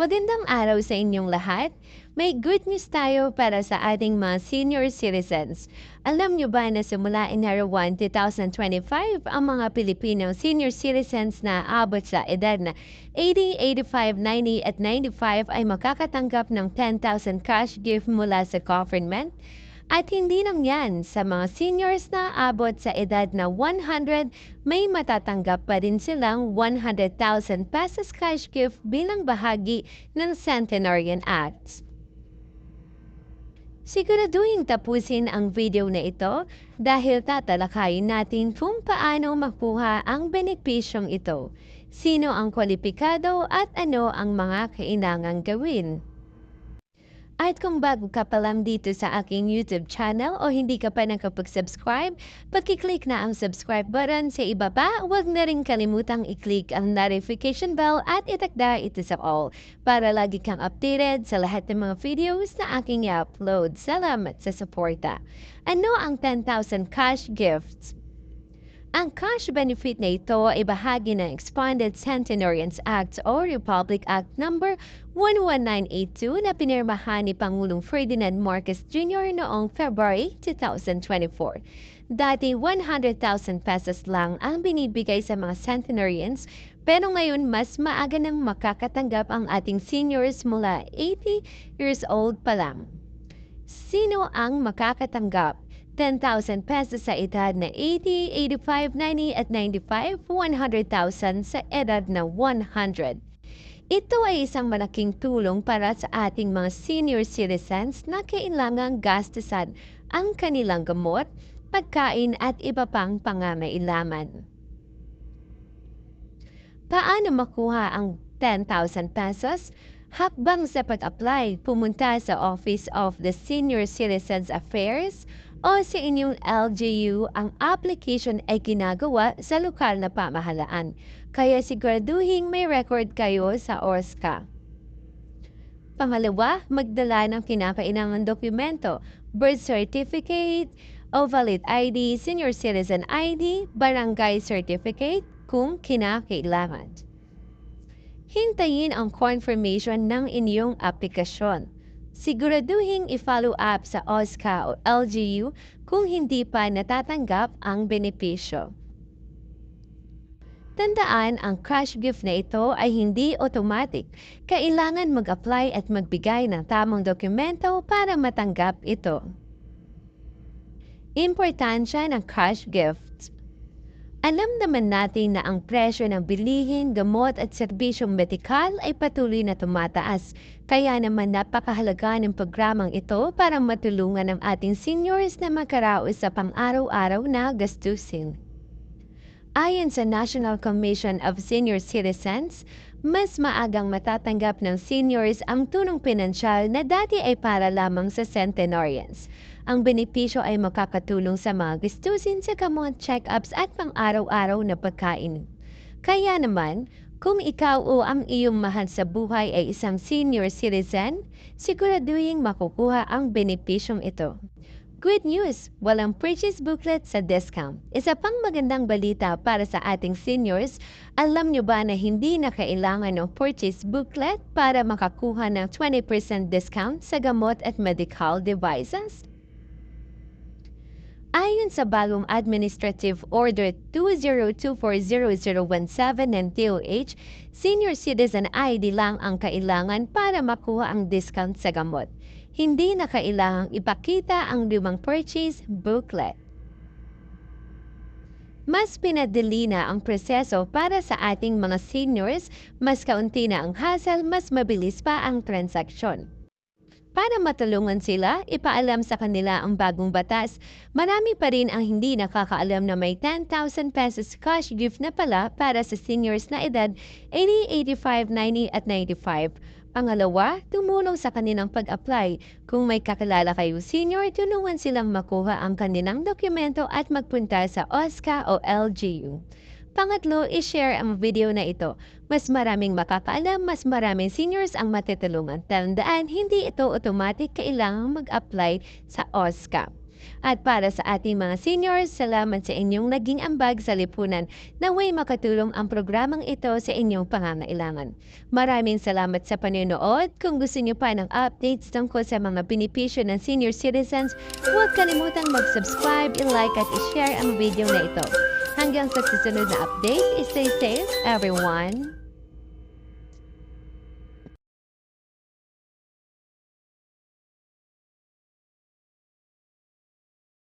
Magandang araw sa inyong lahat. May good news tayo para sa ating mga senior citizens. Alam nyo ba na simula Enero 1, 2025, ang mga Pilipinong senior citizens na abot sa edad na 80, 85, 90 at 95 ay makakatanggap ng 10,000 cash gift mula sa government? At hindi lang yan, sa mga seniors na abot sa edad na 100, may matatanggap pa rin silang 100,000 pesos cash gift bilang bahagi ng Centenarian Acts. Siguraduhin tapusin ang video na ito dahil tatalakayin natin kung paano makuha ang benepisyong ito, sino ang kwalipikado at ano ang mga kailangang gawin. At kung bago ka pa lang dito sa aking YouTube channel o hindi ka pa nakapag-subscribe, pagkiklik na ang subscribe button sa ibaba, huwag na rin kalimutang i-click ang notification bell at itakda ito sa all para lagi kang updated sa lahat ng mga videos na aking i-upload. Salamat sa suporta. Ano ang 10,000 cash gifts? Ang cash benefit na ito ay bahagi ng Expanded Centenarians Act o Republic Act No. 11982 na pinirmahan ni Pangulong Ferdinand Marcos Jr. noong February 2024. Dati 100,000 pesos lang ang binibigay sa mga centenarians pero ngayon mas maaga nang makakatanggap ang ating seniors mula 80 years old pa lang. Sino ang makakatanggap? 10,000 pesos sa edad na 80, 85, 90 at 95, 100,000 sa edad na 100. Ito ay isang malaking tulong para sa ating mga senior citizens na kailangang gastusan ang kanilang gamot, pagkain at iba pang pangangailangan. Paano makuha ang 10,000 pesos? Hakbang sa pag-apply, pumunta sa Office of the Senior Citizens Affairs o sa inyong LGU, ang application ay ginagawa sa lokal na pamahalaan. Kaya siguraduhin may record kayo sa OSCA. Pangalawa, magdala ng kinakailangan dokumento, birth certificate, o valid ID, senior citizen ID, barangay certificate kung kinakailangan. Hintayin ang confirmation ng inyong aplikasyon siguraduhin i-follow up sa OSCA o LGU kung hindi pa natatanggap ang benepisyo. Tandaan, ang cash gift na ito ay hindi automatic. Kailangan mag-apply at magbigay ng tamang dokumento para matanggap ito. Importansya ng cash gifts alam naman natin na ang presyo ng bilihin, gamot at serbisyong medikal ay patuloy na tumataas. Kaya naman napakahalaga ng programang ito para matulungan ang ating seniors na makaraos sa pang-araw-araw na gastusin. Ayon sa National Commission of Senior Citizens, mas maagang matatanggap ng seniors ang tunong pinansyal na dati ay para lamang sa centenarians. Ang benepisyo ay makakatulong sa mga gastusin sa gamot, check-ups at pang-araw-araw na pagkain. Kaya naman, kung ikaw o ang iyong mahal sa buhay ay isang senior citizen, siguraduhin makukuha ang benepisyong ito. Good news! Walang purchase booklet sa discount. Isa pang magandang balita para sa ating seniors, alam nyo ba na hindi na kailangan ng purchase booklet para makakuha ng 20% discount sa gamot at medical devices? Ayon sa bagong Administrative Order 2024017 ng DOH, senior citizen ID lang ang kailangan para makuha ang discount sa gamot. Hindi na kailangang ipakita ang lumang purchase booklet. Mas pinadali na ang proseso para sa ating mga seniors, mas kaunti na ang hassle, mas mabilis pa ang transaksyon. Para matulungan sila, ipaalam sa kanila ang bagong batas. Marami pa rin ang hindi nakakaalam na may 10,000 pesos cash gift na pala para sa seniors na edad 80, 85, 90 at 95. Pangalawa, tumulong sa kanilang pag-apply. Kung may kakilala kayo senior, tulungan silang makuha ang kanilang dokumento at magpunta sa OSCA o LGU. Pangatlo, i-share ang video na ito. Mas maraming makakaalam, mas maraming seniors ang matutulungan. Tandaan, hindi ito automatic kailangang mag-apply sa OSCA. At para sa ating mga seniors, salamat sa inyong naging ambag sa lipunan na way makatulong ang programang ito sa inyong pangangailangan. Maraming salamat sa panonood. Kung gusto niyo pa ng updates tungkol sa mga benepisyo ng senior citizens, huwag kalimutang mag-subscribe, i-like at i-share ang video na ito. Hanggang sa susunod na update, stay safe everyone!